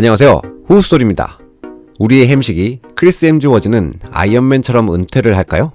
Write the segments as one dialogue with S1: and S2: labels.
S1: 안녕하세요. 후스토리입니다. 우리의 햄식이 크리스 햄즈워즈는 아이언맨처럼 은퇴를 할까요?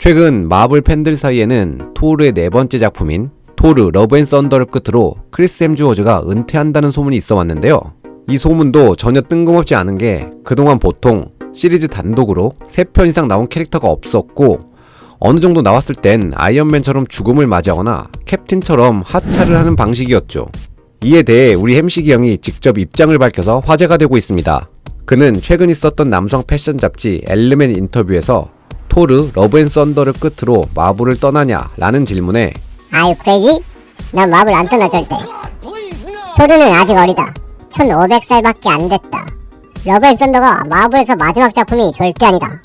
S1: 최근 마블 팬들 사이에는 토르의 네 번째 작품인 토르 러브 앤 썬더를 끝으로 크리스 햄즈워즈가 은퇴한다는 소문이 있어 왔는데요. 이 소문도 전혀 뜬금없지 않은 게 그동안 보통 시리즈 단독으로 3편 이상 나온 캐릭터가 없었고 어느 정도 나왔을 땐 아이언맨처럼 죽음을 맞이하거나 캡틴처럼 하차를 하는 방식이었죠. 이에 대해 우리 햄식이 형이 직접 입장을 밝혀서 화제가 되고 있습니다. 그는 최근 있었던 남성 패션 잡지 엘르맨 인터뷰에서 토르 러브 앤 썬더를 끝으로 마블을 떠나냐 라는 질문에
S2: 아유 크레이지? 난 마블 안 떠나 절대 토르는 아직 어리다 1500살밖에 안 됐다 러브 앤 썬더가 마블에서 마지막 작품이 절대 아니다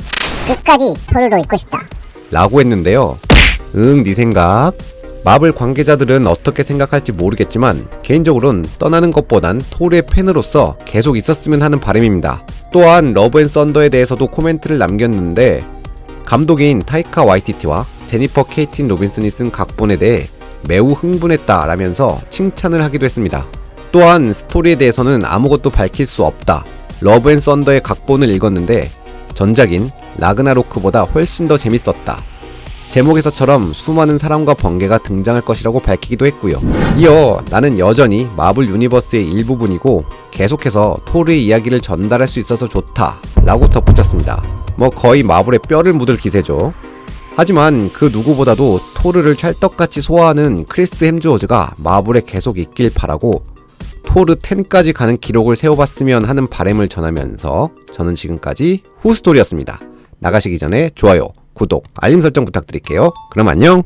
S2: 끝까지 토르로 있고 싶다
S1: 라고 했는데요. 응, 네 생각. 마블 관계자들은 어떻게 생각할지 모르겠지만 개인적으로는 떠나는 것보단 토르의 팬으로서 계속 있었으면 하는 바람입니다. 또한 러브 앤 썬더에 대해서도 코멘트를 남겼는데 감독인 타이카 와이티티와 제니퍼 케이틴 로빈슨이 쓴 각본에 대해 매우 흥분했다 라면서 칭찬을 하기도 했습니다. 또한 스토리에 대해서는 아무것도 밝힐 수 없다. 러브 앤 썬더의 각본을 읽었는데 전작인 라그나로크보다 훨씬 더 재밌었다. 제목에서처럼 수많은 사람과 번개가 등장할 것이라고 밝히기도 했고요. 이어 나는 여전히 마블 유니버스의 일부분이고 계속해서 토르의 이야기를 전달할 수 있어서 좋다. 라고 덧붙였습니다. 뭐 거의 마블의 뼈를 묻을 기세죠. 하지만 그 누구보다도 토르를 찰떡같이 소화하는 크리스 햄즈워즈가 마블에 계속 있길 바라고 토르 10까지 가는 기록을 세워봤으면 하는 바램을 전하면서 저는 지금까지 후스토리였습니다. 나가시기 전에 좋아요, 구독, 알림 설정 부탁드릴게요. 그럼 안녕!